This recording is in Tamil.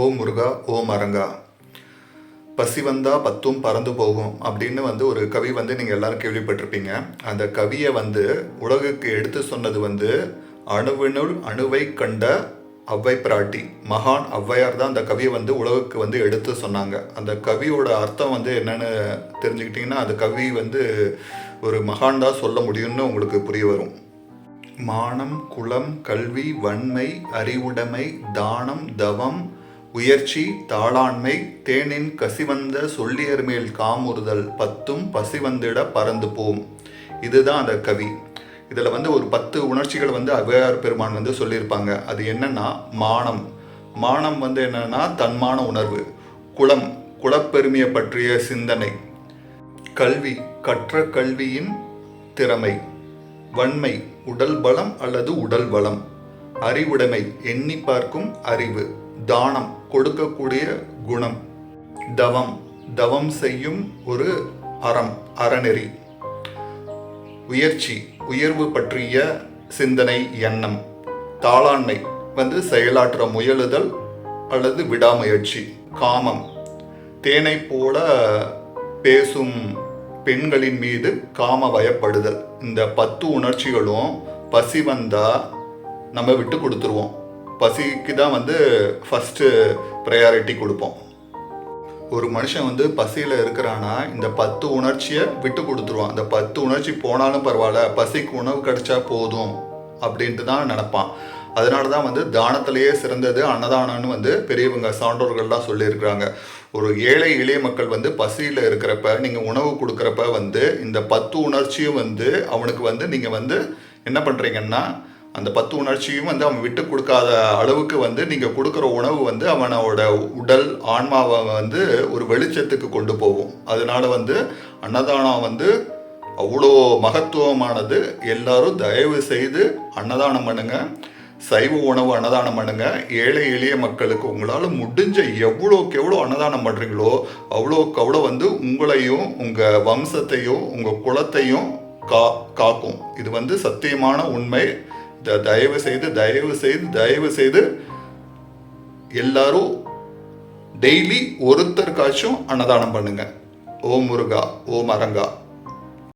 ஓ முருகா ஓ மரங்கா. பசி வந்தால் பத்தும் பறந்து போகும் அப்படின்னு வந்து ஒரு கவி வந்து நீங்கள் எல்லாரும் கேள்விப்பட்டிருப்பீங்க. அந்த கவியை வந்து உலகுக்கு எடுத்து சொன்னது வந்து அணுவினுள் அணுவை கண்ட அவ்வை பிராட்டி மகான் ஔவையார் தான் அந்த கவியை வந்து உலகுக்கு வந்து எடுத்து சொன்னாங்க. அந்த கவியோட அர்த்தம் வந்து என்னன்னு தெரிஞ்சுக்கிட்டிங்கன்னா அந்த கவி வந்து ஒரு மகான் தான் சொல்ல முடியும்னு உங்களுக்கு புரிய வரும். மானம் குலம் கல்வி வன்மை அறிவுடைமை தானம் தவம் உயர்ச்சி தாளாண்மை தேனின் கசிவந்த சொல்லியர் மேல் காமுறுதல் பத்தும் பசிவந்திட பறந்து போம். இதுதான் அந்த கவி. இதில் வந்து ஒரு பத்து உணர்ச்சிகள் வந்து அவ்வையார் பெருமான் வந்து சொல்லியிருப்பாங்க. அது என்னன்னா மானம். மானம் வந்து என்னன்னா தன்மான உணர்வு. குளம் குலப்பெருமையை பற்றிய சிந்தனை. கல்வி கற்ற கல்வியின் திறமை. வன்மை உடல் பலம் அல்லது உடல் பலம் அறிவுடைமை எண்ணி பார்க்கும் அறிவு. தானம் கொடுக்கக்கூடிய குணம். தவம் தவம் செய்யும் ஒரு அறம் அறநெறி. உயர்ச்சி உயர்வு பற்றிய சிந்தனை எண்ணம். தாளாண்மை வந்து செயலாற்ற முயலுதல் அல்லது விடாமுயற்சி. காமம் தேனை போல பேசும் பெண்களின் மீது காம வயப்படுதல். இந்த பத்து உணர்ச்சிகளும் பசி வந்தா நம்ம விட்டு கொடுத்துருவோம். பசிக்கு தான் வந்து ஃபஸ்ட்டு ப்ரையாரிட்டி கொடுப்போம். ஒரு மனுஷன் வந்து பசியில் இருக்கிறானா இந்த பத்து உணர்ச்சியை விட்டு கொடுத்துருவான். அந்த பத்து உணர்ச்சி போனாலும் பரவாயில்ல பசிக்கு உணவு கிடைச்சா போதும் அப்படின்ட்டு தான் நினப்பான். அதனால தான் வந்து தானத்திலேயே சிறந்தது அன்னதானம்னு வந்து பெரியவங்க சான்றோர்கள்லாம் சொல்லியிருக்கிறாங்க. ஒரு ஏழை எளிய மக்கள் வந்து பசியில் இருக்கிறப்ப நீங்கள் உணவு கொடுக்குறப்ப வந்து இந்த பத்து உணர்ச்சியும் வந்து அவனுக்கு வந்து நீங்கள் வந்து என்ன பண்ணுறீங்கன்னா அந்த பத்து உணர்ச்சியும் வந்து அவன் விட்டு கொடுக்காத அளவுக்கு வந்து நீங்கள் கொடுக்குற உணவு வந்து அவனோட உடல் ஆன்மாவை வந்து ஒரு வெளிச்சத்துக்கு கொண்டு போகும். அதனால வந்து அன்னதானம் வந்து அவ்வளோ மகத்துவமானது. எல்லாரும் தயவு செய்து அன்னதானம் பண்ணுங்க. சைவ உணவு அன்னதானம் பண்ணுங்க. ஏழை எளிய மக்களுக்கு உங்களால் முடிஞ்ச எவ்வளோக்கு எவ்வளோ அன்னதானம் பண்ணுறீங்களோ அவ்வளோக்கு அவ்வளோ வந்து உங்களையும் உங்கள் வம்சத்தையும் உங்கள் குலத்தையும் கா காக்கும். இது வந்து சத்தியமான உண்மை. தயவு செய்து தயவு செய்து தயவு செய்து எல்லாரும் டெய்லி ஒருத்தருக்காச்சும் அன்னதானம் பண்ணுங்க. ஓம் முருகா ஓம் அரங்கா